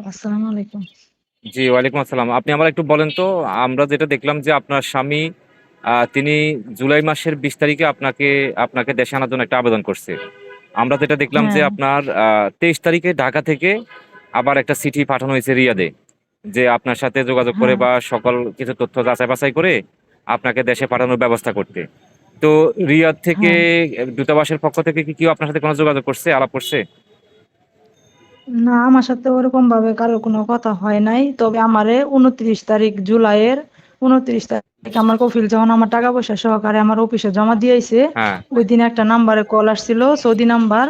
আসসালামু আলাইকুম। জি, ওয়ালাইকুম আসসালাম। আপনি আমারে একটু বলেন তো আমরা যেটা দেখলাম যে আপনার স্বামী তিনি জুলাই মাসের ২০ তারিখে আপনাকে আপনাকে দেশে আনার জন্য একটা আবেদন করছে। আমরা যেটা দেখলাম যে হ্যাঁ, আপনার ২৩ তারিখে ঢাকা থেকে আবার একটা চিঠি পাঠানো হয়েছে রিয়াদে। যে আপনার সাথে যোগাযোগ করে হ্যাঁ। বা সকল কিছু তথ্য যাচাই-বাছাই করে আপনাকে দেশে পাঠানোর ব্যবস্থা করতে। তো রিয়াদ থেকে হ্যাঁ। দূতাবাসের পক্ষ থেকে কি কেউ আপনার সাথে কোনো যোগাযোগ করছে, আলাপ করছে? না, আমার সাথে ওরকম ভাবে কারও কোনো কথা হয় নাই। তবে আমারে ২৯ তারিখ জুলাইয়ের ২৯ তারিখ আমার কফিল যখন আমার টাকা-পয়সা সহকারে আমার অফিসে জমা দিয়ে আইছে, হ্যাঁ, ওইদিন একটা নাম্বারে কল আসছিল, সৌদি নাম্বার।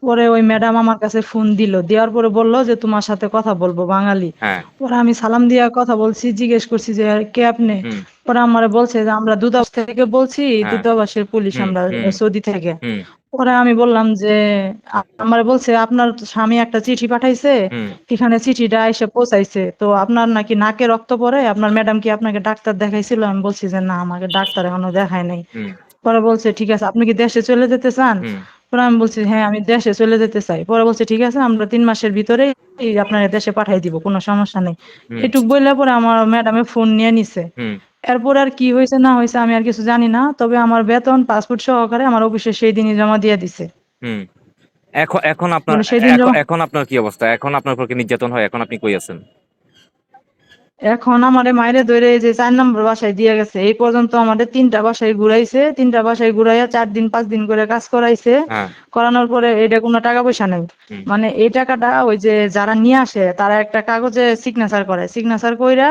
পরে ওই ম্যাডাম আমার কাছে ফোন দিল। দেওয়ার পরে বলল যে, "তোমার সাথে কথা বলব বাঙালি।" হ্যাঁ, পরে আমি সালাম দিয়া কথা বলছি, জিজ্ঞেস করছি যে, "কে আপনি?" পরে আমারে বলছে যে, "আমরা দূতাবাস থেকে বলছি, হ্যাঁ, দূতাবাসের পুলিশ আমরা সৌদি থেকে।" পরে আমি বললাম যে, আমারে বলছে, "আপনার স্বামী একটা চিঠি পাঠাইছে, এখানে চিঠিটা এসে পৌঁছাইছে। তো আপনার নাকি নাকে রক্ত পরে আপনার ম্যাডাম কি আপনাকে ডাক্তার দেখাইছিল?" আমি বলছি যে, "না, আমাকে ডাক্তার এখনও দেখায় নাই।" পরে বলছে, "ঠিক আছে, আপনি কি দেশে চলে যেতে চান?" পরে আমি বলছি, "হ্যাঁ, আমি দেশে চলে যেতে চাই।" পরে বলছে, "ঠিক আছে, আমরা ৩ মাসের ভিতরেই আপনারে দেশে পাঠায় দিব, কোনো সমস্যা নেই।" এটুক বইলা পরে আমার ম্যাডামে ফোন নিয়ে নিছে। এরপর আর কি হয়েছে না হয়েছে আমি আর কিছু জানি না। তবে আমার বেতন, পাসপোর্ট সহকারে আমার অফিসে সেই দিনই জমা দিয়ে দিছে। হুম। এখ এখন আপনার মানে এখন আপনার কি অবস্থা? এখন আপনার উপর কি নির্যাতন হয়? এখন আপনি কই আছেন? এখন আমারে মাইরে ধরে যে ৪ নম্বর বাসায় দিয়ে গেছে। এই পর্যন্ত আমাদের ৩ টা বাসায় ঘুরাইছে। ৩ টা বাসায় ঘুরাইয়া ৪ দিন ৫ দিন করে কাজ করাইছে। হ্যাঁ, করানোর পরে এইটা কোনো টাকা পয়সা নাই। মানে এই টাকাটা ওই যে যারা নিয়ে আসে তারা একটা কাগজে সিগনেচার করে। সিগনেচার কইরা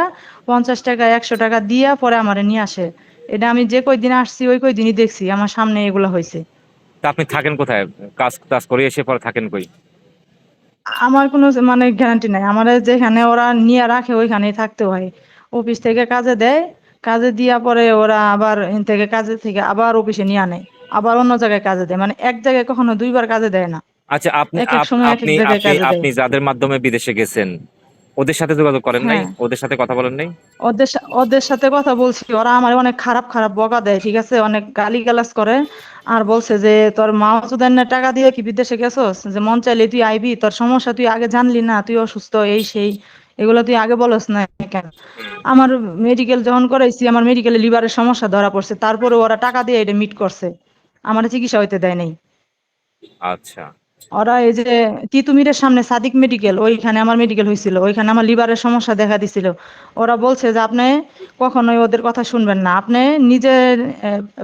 ৳৫০ ৳১০০ দিয়া পরে আমারে নিয়ে আসে। এটা আমি যে কই দিন আসছি ওই কই দিনই দেখছি। আমার সামনে এগুলা হয়েছে তা আপনি থাকেন কোথায়? কাজ-টাজ করে এসে পরে থাকেন কই? আমার কোনো মানে গ্যারান্টি নাই। আমার যেখানে ওরা নিয়ে রাখে ওইখানেই থাকতে হয়। অফিস থেকে কাজে দেয়। কাজে দিয়া পরে ওরা আবার থেকে কাজে থেকে আবার অফিসে নিয়ে নেয়। আবার অন্য জায়গায় কাজে দেয়। মানে এক জায়গায় কখনো দুইবার কাজে দেয় না। আচ্ছা আপনি আপনি। আপনি যাদের মাধ্যমে বিদেশে গেছেন, ওদের সাথে যোগাযোগ করেন নাই? হ্যাঁ, ওদের সাথে কথা বলেন নাই? ওদের ওদের সাথে কথা বলছি। ওরা আমারে অনেক খারাপ, খারাপ বকা দেয়। ঠিক আছে? অনেক গালিগালাজ করে। আর বলছে যে, "তোর মাহফুজানের টাকা দিয়ে কি বিদেশে গেছস? যে মন চাইলে তুই আইবি। তোর সমস্যা তুই আগে জানলি না। তুই অসুস্থ এই সেই। এগুলা তুই আগে বলস না কেন?" আমার মেডিকেল যখন করাইছি আমার মেডিকেলে লিভারের সমস্যা ধরা পড়ছে। তারপরেও ওরা টাকা দিয়ে এটা মিট করছে। আমারে চিকিৎসা হইতে দেয় নাই। আচ্ছা। ওরা এই যে তিতুমিরের সামনে সাদিক মেডিকেল ওইখানে আমার মেডিকেল হয়েছিল ওইখানে আমার লিভারের সমস্যা দেখা দিছিল। ওরা বলছে যে, "আপনি কখনোই ওদের কথা শুনবেন না। আপনি নিজের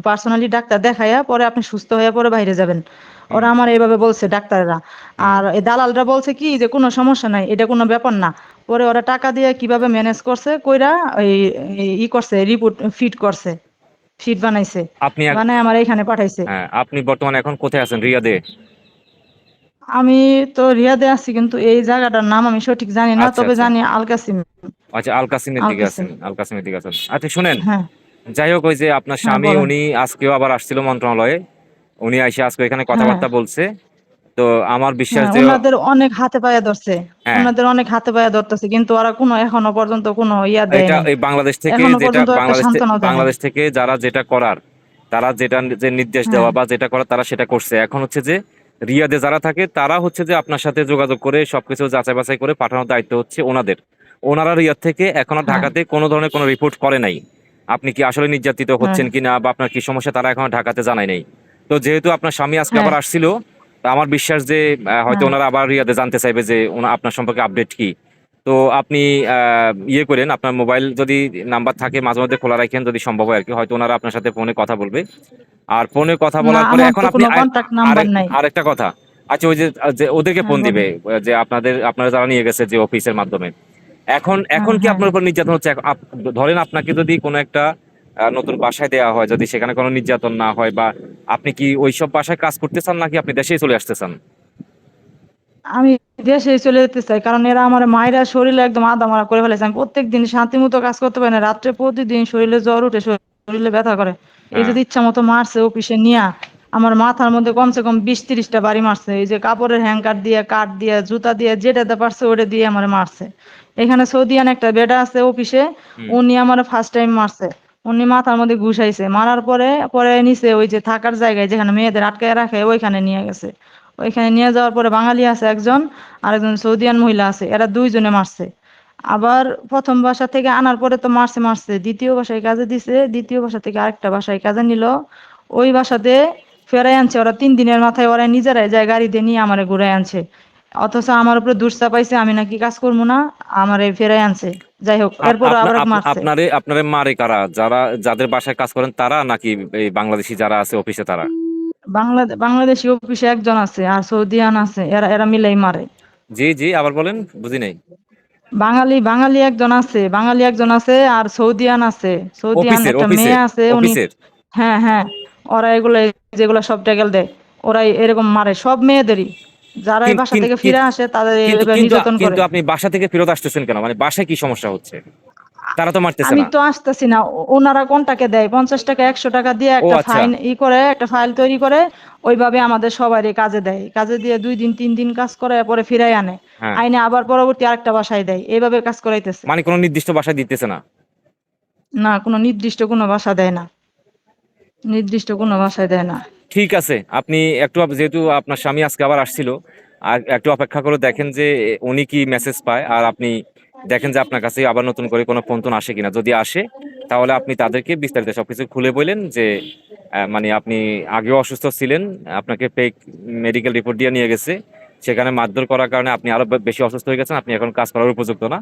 পার্সোনালি ডাক্তার দেখাইয়া পরে আপনি সুস্থ হয়ে পরে বাইরে যাবেন।" ওরা আমার এইভাবে বলছে ডাক্তাররা। আর এই দালালরা বলছে কি যে, "কোনো সমস্যা নাই। এটা কোনো ব্যাপার না।" পরে ওরা টাকা দিয়ে কীভাবে ম্যানেজ করছে কইরা ই করছে রিপোর্ট ফিট করছে। ফিট বানাইছে। আপনি এক আমার এইখানে পাঠাইছে। হ্যাঁ, আপনি বর্তমানে এখন কোথায় আছেন? রিয়াদে? আমি তো রিয়াদে আছি কিন্তু এই জায়গাটার নাম আমি সঠিক জানি না। আচ্ছা, তবে আচ্ছা। জানি আল কাসিম। আচ্ছা আল কাসিমের আল দিকে আছেন। কাসিম। আল কাসিমের দিকে আছেন। আচ্ছা শুনেন, হ্যাঁ, যাই হোক ওই যে আপনার হ্যাঁ স্বামী উনি আজকেও আবার আসছিল মন্ত্রণালয়ে। উনি আইসা আজকে এখানে হ্যাঁ, কথাবার্তা বলছে। তো আমার বিশ্বাস যে উনাদের অনেক হাতে পায়ে ধরছে। ওনাদের অনেক হাতে পায়ে ধরতেছে। কিন্তু ওরা কোনো এখনও পর্যন্ত কোনো ইয়া দেয় এটা এই বাংলাদেশ থেকে যেটা বাংলাদেশ। বাংলাদেশ থেকে যারা যেটা করার, তারা যেটা যে নির্দেশ দেওয়া বা যেটা করার তারা সেটা করছে। এখন হচ্ছে যে রিয়াদে যারা থাকে তারা হচ্ছে যে আপনার সাথে যোগাযোগ করে সবকিছু যাচাই-বাছাই করে পাঠানোর দায়িত্ব হচ্ছে ওনাদের। ওনারা রিয়াদ থেকে এখনও হ্যাঁ, ঢাকাতে কোনো ধরনের কোনো রিপোর্ট করে নাই। আপনি কি আসলে নির্যাতিত হ্যাঁ, হচ্ছেন কিনা বা আপনার কি সমস্যা তারা এখনও ঢাকাতে জানায় নাই। তো যেহেতু আপনার স্বামী আজকে হ্যাঁ, আবার আসছিল, তা আমার বিশ্বাস যে হয়তো হ্যাঁ, ওনারা আবার রিয়াদে জানতে চাইবে যে আপনার সম্পর্কে আপডেট কি। তো আপনি ইয়ে করেন, আপনার মোবাইল যদি নাম্বার থাকে মাঝে মধ্যে খোলা রাখেন যদি সম্ভব হয় আর কি হয়তো ওনারা আপনার সাথে ফোনে কথা বলবে। আর ফোনে কথা বলার পরে এখন আপনি। আরেকটা কথা। আচ্ছা ওই যে ওদেরকে হ্যাঁ, ফোন দিবে যে আপনাদের আপনারা যারা নিয়ে গেছে যে অফিসের মাধ্যমে। এখন হ্যাঁ, এখন কি হ্যাঁ। আপনার উপর নির্যাতন হচ্ছে? ধরেন আপনাকে যদি কোনো একটা নতুন বাসায় দেয়া হয়, যদি সেখানে কোনো নির্যাতন না হয় বা আপনি কি ওইসব বাসায় কাজ করতে চান নাকি আপনি দেশেই চলে আসতে চান? আমি দেশে চলে যেতে চাই। কারণ এরা আমার মাইরা শরীরে একদম আধা-মরা করে ফেলেছে। আমি প্রত্যেকদিন শান্তিমতো কাজ করতে পারি না। রাত্রে প্রতিদিন শরীরে জ্বর উঠে, শরীরে ব্যথা করে। এই হ্যাঁ, ইচ্ছা মতো মারছে অফিসে নিয়া, আমার মাথার মধ্যে কমসে কম ২০-৩০ টা বাড়ি মারছে। এই যে কাপড়ের হ্যাঙ্গার দিয়ে, কাঠ দিয়ে, জুতা দিয়ে যেটাতে পারছে ওটা দিয়ে আমার মারছে। এখানে সৌদিয়ান একটা বেডা আছে অফিসে, উনি আমার ফার্স্ট টাইম মারছে। উনি মাথার মধ্যে ঘুষাইছে। মারার পরে, পরে নিছে ওই যে থাকার জায়গায় যেখানে মেয়েদের আটকায় রাখে ওইখানে নিয়ে গেছে। ওইখানে নিয়ে যাওয়ার পরে বাঙালি আছে একজন আর একজন সৌদিয়ান মহিলা আছে এরা দুইজনে মারছে আবার প্রথম বাসা থেকে আনার পরে তো মারছে মারছে। দ্বিতীয় বাসায় কাজে দিছে দ্বিতীয় বাসা থেকে আরেকটা বাসায় কাজে নিল। ওই বাসাতে ফেরাই আনছে ওরা তিন দিনের মাথায় ওরা নিজেরাই যায় গাড়ি দিয়ে নিয়ে আমারে ঘুরাই আনছে। অথচ আমার উপরে দুঃসা পাইছে আমি নাকি কাজ করব না আমারে ফেরাই আনছে। যাই হোক এরপর আবার মারছে। আপনারে আপনারে মারে কারা? যারা যাদের বাসায় কাজ করেন তারা নাকি এই বাংলাদেশি যারা আছে অফিসে তারা? বাংলাদেশ বাংলাদেশি অফিসে একজন আছে আর সৌদিয়ান আছে এরা এরা মিলেই মারে। জি জি আবার বলেন বুঝি নাই। বাঙালি বাঙালি একজন আছে বাঙালি একজন আছে আর সৌদিয়ান আছে। সৌদিয়ান একটা মেয়ে আছে উনি হ্যাঁ হ্যাঁ ওরা এগুলো যেগুলো সব ট্যাগেল দেয় ওরাই এরকম মারে সব মেয়েদেরই। যারা এই বাসা থেকে ফিরে আসে তাদের নির্যাতন করে। কিন্তু আপনি বাসা থেকে ফেরত আসতেছেন কেন? মানে বাসায় কি সমস্যা হচ্ছে? তারা তো মারতেছে আমি তো আসতেছি না। ওনারা কোনটাকে দেয়? পঞ্চাশ টাকা একশো টাকা দিয়ে একটা আচ্ছা। ফাইন ই করে একটা ফাইল তৈরি করে ওইভাবে আমাদের সবারই কাজে দেয়। কাজে দিয়ে দুই দিন তিন দিন কাজ করে পরে ফিরাই আনে। হ্যাঁ। আইনে আবার পরবর্তী আরেকটা বাসায় দেয়। এইভাবে কাজ করাইতেছে। মানে কোনো নির্দিষ্ট বাসায় দিতেছে না? না কোনো নির্দিষ্ট কোনো বাসা দেয় না। নির্দিষ্ট কোনো বাসায় দেয় না। ঠিক আছে। আপনি একটু যেহেতু আপনার স্বামী আজকে আবার আসছিল আর একটু অপেক্ষা করে দেখেন যে উনি কি মেসেজ পায় আর আপনি দেখেন যে আপনার কাছে আবার নতুন করে কোনো ফোন টোন আসে কিনা। যদি আসে, তাহলে আপনি তাদেরকে বিস্তারিত সবকিছু খুলে বললেন যে মানে আপনি আগেও অসুস্থ ছিলেন, আপনাকে ফেক মেডিকেল রিপোর্ট দিয়ে নিয়ে গেছে। সেখানে মারধর করার কারণে আপনি আরও বেশি অসুস্থ হয়ে গেছেন, আপনি এখন কাজ করার উপযুক্ত না।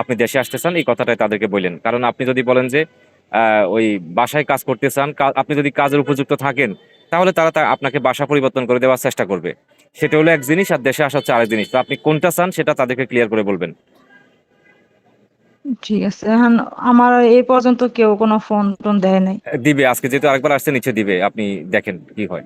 আপনি দেশে আসতে চান, এই কথাটাই তাদেরকে বললেন। কারণ আপনি যদি বলেন যে ওই বাসায় কাজ করতে চান আপনি যদি কাজের উপযুক্ত থাকেন, তাহলে তারা আপনাকে বাসা পরিবর্তন করে দেওয়ার চেষ্টা করবে। সেটা হলো এক জিনিস আর দেশে আসা হচ্ছে আরেক জিনিস। তো আপনি কোনটা চান, সেটা তাদেরকে ক্লিয়ার করে বলবেন। ঠিক আছে, এখন আমার এই পর্যন্ত কেউ কোনো ফোন টোন দেয় নাই। দিবে, আজকে যেহেতু আরেকবার আসছে নিচে দিবে। আপনি দেখেন কি হয়।